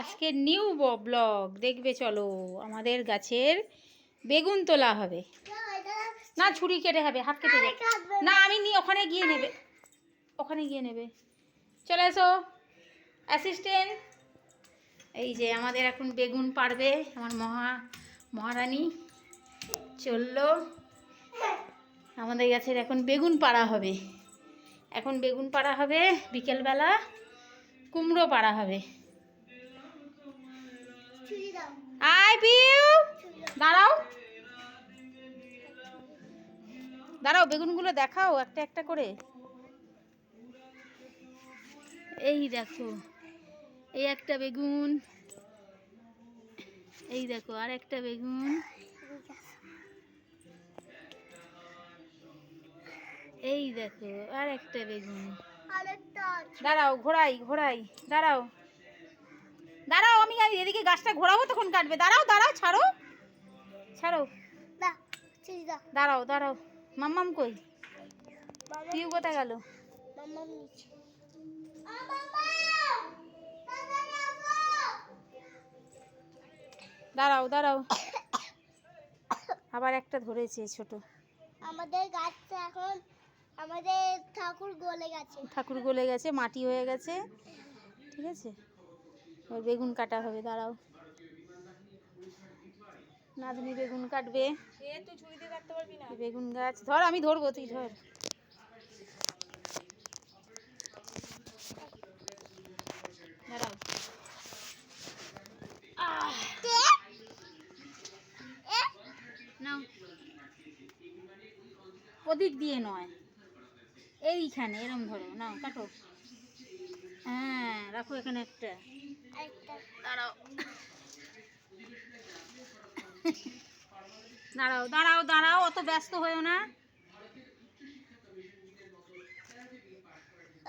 আজকে new blog দেখবে চলো, আমাদের গাছের বেগুন তোলা হবে। না, ছুরি কেটে হবে, হাত কেটে যাবে না, আমি নি, ওখানে গিয়ে নেবে। ওখানে গিয়ে নেবে। চলে এসো অ্যাসিস্ট্যান্ট এই যে আমাদের এখন বেগুন পারবে আমার মহা, মহারানী। চলল। আমাদের গাছের এখন বেগুন পাড়া হবে। এখন বেগুন পাড়া হবে, বিকেলবেলা কুমড়ো পাড়া হবে। আয় পিউ। দাঁড়াও। দাঁড়াও বেগুনগুলো দেখাও একটা একটা করে। এই দেখো এই একটা বেগুন। এই দেখো আর একটা বেগুন। এই দেখো আর একটা বেগুন। দাঁড়াও ঘোরাই ঘোরাই দাঁড়াও। দাঁড়াও আমি এদিকে গাছটা ঘোরাবো তখন কাটবে। দাঁড়াও দাঁড়াও ছাড়ো। ছাড়ো। দাঁড়াও দাঁড়াও। মাম্মাম কই? পিউ কোথায় গেল? দাঁড়াও দাঁড়াও। আবার একটা ধরেছে ছোট। আমাদের গাছটা এখন আমাদের ঠাকুর গলে গেছে। ঠাকুর গলে গেছে মাটি হয়ে গেছে। ঠিক আছে? এবার বেগুন কাটা হবে দাঁড়াও। নাতনি বেগুন কাটবে। বেগুন গাছ ধর আমি ধরবো তুই ধর। ওদিক দিয়ে নয়। এইখানে এরম ধরো। নাও কাটো। হ্যাঁ রাখো এখানে একটা। দাঁড়াও। দাঁড়াও দাঁড়াও দাঁড়াও অত ব্যস্ত হয়েও না।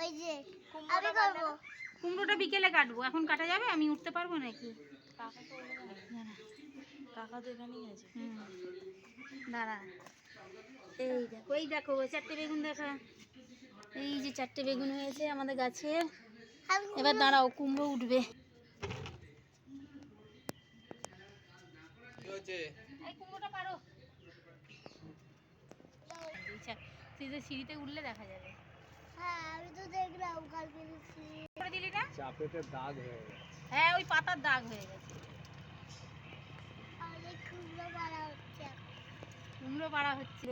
ওই যে আমি করব কুমড়োটা বিকেলে কাটবো। এখন কাটা যাবে? আমি উঠতে পারব নাকি? কাকা তো এখানেই আছে। হুম। দাঁড়া। এই দেখো এই দেখো ওই চারটে বেগুন দেখা। এই যে চারটে বেগুন হয়েছে আমাদের গাছে এবার দাঁড়াও কুমড়ো উঠবে। সিঁড়িতে উঠলে দেখা যাবে। হ্যাঁ আমি তো দেখলাম কালকে দিলি না? চাপেতে দাগ হয়ে গেছে। হ্যাঁ ওই পাতার দাগ হয়ে গেছে। মারা হচ্ছে। কুমড়ো পাড়া হচ্ছিল